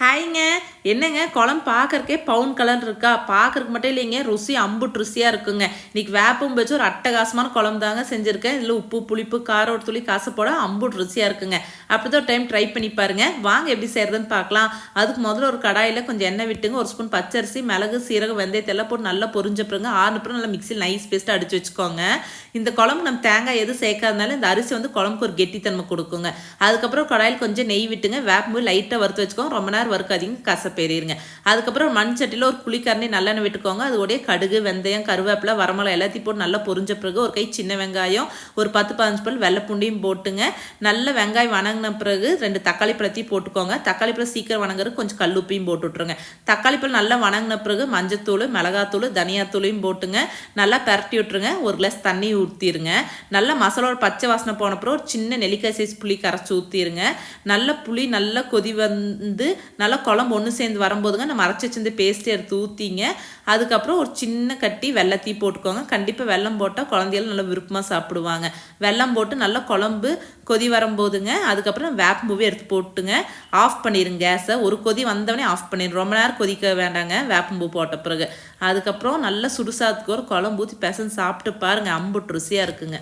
ஹாய்ங்க. என்னங்க? குழம்பு பார்க்கறக்கே பவுன் கலர் இருக்கா? பார்க்கறக்கு மட்டும் இல்லைங்க. ருசி அம்புட்டு ருசியாக இருக்குங்க. இன்னைக்கு வேப்பம் வச்சு ஒரு அட்டகாசமான குழம்பு தாங்க செஞ்சுருக்கேன். இதில் உப்பு புளிப்பு காரம் ஒரு துளி காசப்போட அம்புட்டு ருசியாக இருக்குங்க. அப்படி தான் ஒரு டைம் ட்ரை பண்ணி பாருங்க. வாங்க எப்படி செய்கிறதுன்னு பார்க்கலாம். அதுக்கு முதல்ல ஒரு கடாயில் கொஞ்சம் எண்ணெய் விட்டுங்க. ஒரு ஸ்பூன் பச்சரிசி மிளகு சீரகம் வெந்தயத்தெல்லாம் போட்டு நல்லா பொரிஞ்சப்பிறங்க ஆறுனப்புறம் நல்லா மிக்சியில் நைஸ் பேஸ்ட்டாக அடிச்சு வச்சுக்கோங்க. இந்த குழம்பு நம்ம தேங்காய் எதுவும் சேர்க்காதனால இந்த அரிசி வந்து குழம்புக்கு ஒரு கெட்டித்தன்மை கொடுக்குங்க. அதுக்கப்புறம் கடாயில் கொஞ்சம் நெய் விட்டுங்க. வேப்பம்பு லைட்டாக வறுத்து வச்சுக்கோங்க. ரொம்ப நேரம் வறுக்காதீங்க கசப்பேறிடுங்க அதுக்கப்புறம் மண் சட்டியில் ஒரு புளிக்கரணி நல்லெண்ணெய் விட்டுக்கோங்க. அதோடைய கடுகு வெந்தயம் கருவேப்பிலை வரமலை எல்லாத்தையும் போட்டு நல்லா பொரிஞ்ச பிறகு ஒரு கை சின்ன வெங்காயம் ஒரு பத்து பதினஞ்சு பல் வெள்ளைப்பூண்டியும் போட்டுங்க. நல்ல வெங்காயம் வணங்கின பிறகு ரெண்டு தக்காளி பழத்தையும் போட்டுக்கோங்க. தக்காளி பழம் சீக்கிரம் வணங்குறது கொஞ்சம் கல்லுப்பையும் போட்டு விட்ருங்க தக்காளி பழம் நல்லா வணங்கின பிறகு மஞ்சத்தூள் மிளகாத்தூள் தனியாத்தூளையும் போட்டுங்க. நல்லா பரட்டி விட்டுருங்க. ஒரு கிளாஸ் தண்ணி ஊற்றிடுங்க நல்லா மசாலோட பச்சை வாசனை போன பிறகு ஒரு சின்ன நெல்லிக்காய் சைஸ் புளி கரைச்சி ஊற்றிடுங்க நல்ல புளி நல்லா கொதி வந்து நல்லா குழம்பு ஒன்று சேர்ந்து வரும்போதுங்க நம்ம அரைச்சி வச்சிருந்து பேஸ்ட்டு எடுத்து ஊற்றிங்க அதுக்கப்புறம் ஒரு சின்ன கட்டி வெள்ளத்தீ போட்டுக்கோங்க. கண்டிப்பாக வெள்ளம் போட்டால் குழந்தைகள் நல்லா விருப்பமாக சாப்பிடுவாங்க. வெள்ளம் போட்டு நல்லா குழம்பு கொதி வரும்போதுங்க அதுக்கப்புறம் வேப்பம்பூவே எடுத்து போட்டுங்க. ஆஃப் பண்ணிடுங்க கேஸை. ஒரு கொதி வந்தவொடனே ஆஃப் பண்ணிடுங்க ரொம்ப நேரம் கொதிக்க வேண்டாங்க வேப்பம்பூ போட்ட பிறகு. அதுக்கப்புறம் நல்லா சுடுசாத்துக்கு ஒரு குழம்பு ஊற்றி பெசன் சாப்பிட்டு பாருங்கள் அம்புட்டு ருசியாக இருக்குங்க.